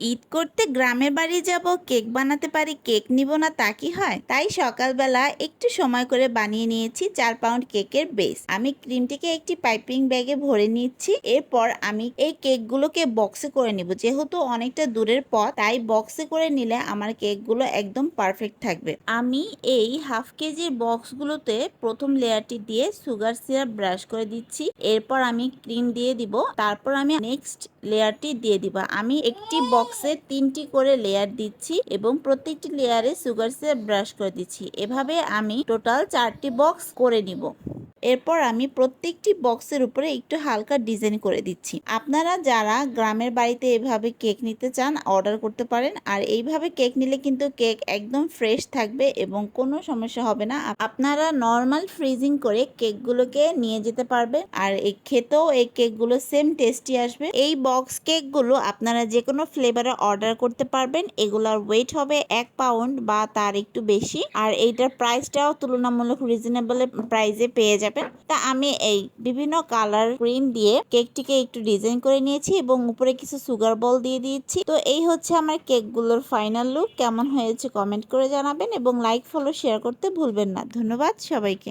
ঈদ করতে গ্রামের বাড়ি যাব, কেক বানাতে পারি, কেক নিব না, তা কি হয়? তাই সকালবেলা একটু সময় করে বানিয়ে নিয়েছি চার পাউন্ড কেকের বেস। আমি ক্রিমটিকে একটি পাইপিং ব্যাগে ভরে নিচ্ছি, এরপর আমি এই কেকগুলোকে বক্সে করে নিব। যেহেতু অনেকটা দূরের পথ, তাই বক্সে করে নিলে আমার কেকগুলো একদম পারফেক্ট থাকবে। আমি এই হাফ কেজির বক্সগুলোতে প্রথম লেয়ারটি দিয়ে সুগার সিরাপ ব্রাশ করে দিচ্ছি, এরপর আমি ক্রিম দিয়ে দিব, তারপর আমি নেক্সট লেয়ারটি দিয়ে দিব। আমি একটি বক্সে তিনটি করে লেয়ার দিচ্ছি এবং প্রত্যেকটি লেয়ারে সুগার সিরাপ ব্রাশ করে দিচ্ছি। এভাবে আমি টোটাল চারটি বক্স করে নিব। এরপর আমি প্রত্যেকটি বক্সের উপরে একটু হালকা ডিজাইন করে দিচ্ছি। আপনারা যারা গ্রামের বাড়িতে এভাবে কেক নিতে চান, অর্ডার করতে পারেন। আর এইভাবে কেক নিলে কিন্তু কেক একদম ফ্রেশ থাকবে এবং কোনো সমস্যা হবে না। আপনারা নর্মাল ফ্রিজিং করে কেকগুলোকে নিয়ে যেতে পারবেন। আর এই খেতেও এই কেকগুলো সেম টেস্টি আসবে। এই বক্স কেকগুলো আপনারা যে কোনো ফ্লেভারে অর্ডার করতে পারবেন। এগুলোর ওয়েট হবে এক পাউন্ড বা তার একটু বেশি। আর এইটার প্রাইসটাও তুলনামূলক রিজনেবল প্রাইসে পেয়ে যাবেন তা আমি এই বিভিন্ন কালার ক্রিম দিয়ে কেকটিকে একটু ডিজাইন করে নিয়েছি এবং উপরে কিছু সুগার বল দিয়ে দিয়েছি। তো এই হচ্ছে আমার কেকগুলোর ফাইনাল লুক কেমন হয়েছে কমেন্ট করে জানাবেন এবং লাইক ফলো শেয়ার করতে ভুলবেন না। ধন্যবাদ সবাইকে।